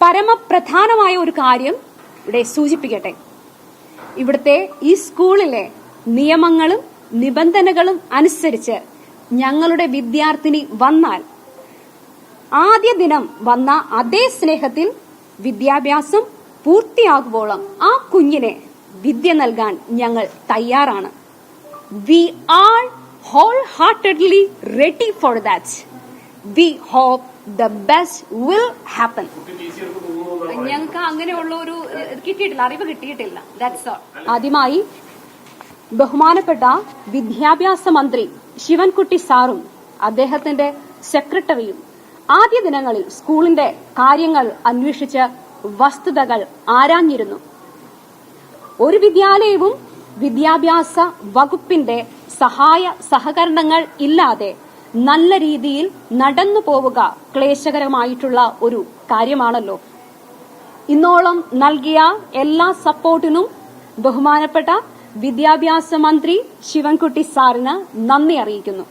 പരമപ്രധാനമായ ഒരു കാര്യം ഇവിടെ സൂചിപ്പിക്കട്ടെ. ഇവിടുത്തെ ഈ സ്കൂളിലെ നിയമങ്ങളും നിബന്ധനകളും അനുസരിച്ച് ഞങ്ങളുടെ വിദ്യാർത്ഥിനി വന്നാൽ ആദ്യ ദിനം വന്ന അതേ സ്നേഹത്തിൽ വിദ്യാഭ്യാസം പൂർത്തിയാകുമ്പോളം ആ കുഞ്ഞിനെ വിദ്യ നൽകാൻ ഞങ്ങൾ തയ്യാറാണ്. We all wholeheartedly ready for that we hope the best will happen ഞങ്ങൾക്ക് അങ്ങനെയുള്ള ഒരു കിട്ടിയിട്ടില്ല അറിവ് കിട്ടിയിട്ടില്ല. ദാറ്റ്സ് ഓൾ ആദ്യമായി ബഹുമാനപ്പെട്ട വിദ്യാഭ്യാസ മന്ത്രി ശിവൻകുട്ടി സാറും അദ്ദേഹത്തിന്റെ സെക്രട്ടറിയും ആദ്യ ദിനങ്ങളിൽ സ്കൂളിന്റെ കാര്യങ്ങൾ അന്വേഷിച്ച് വസ്തുതകൾ ആരാഞ്ഞിരുന്നു. ഒരു വിദ്യാലയവും വിദ്യാഭ്യാസ വകുപ്പിന്റെ സഹായ സഹകരണങ്ങൾ ഇല്ലാതെ നല്ല രീതിയിൽ നടന്നു പോവുക ക്ലേശകരമായിട്ടുള്ള ഒരു കാര്യമാണല്ലോ. ഇന്നോളം നൽകിയ എല്ലാ സപ്പോർട്ടിനും ബഹുമാനപ്പെട്ട വിദ്യാഭ്യാസ മന്ത്രി ശിവൻകുട്ടി സാറിന് നന്ദി അറിയിക്കുന്നു.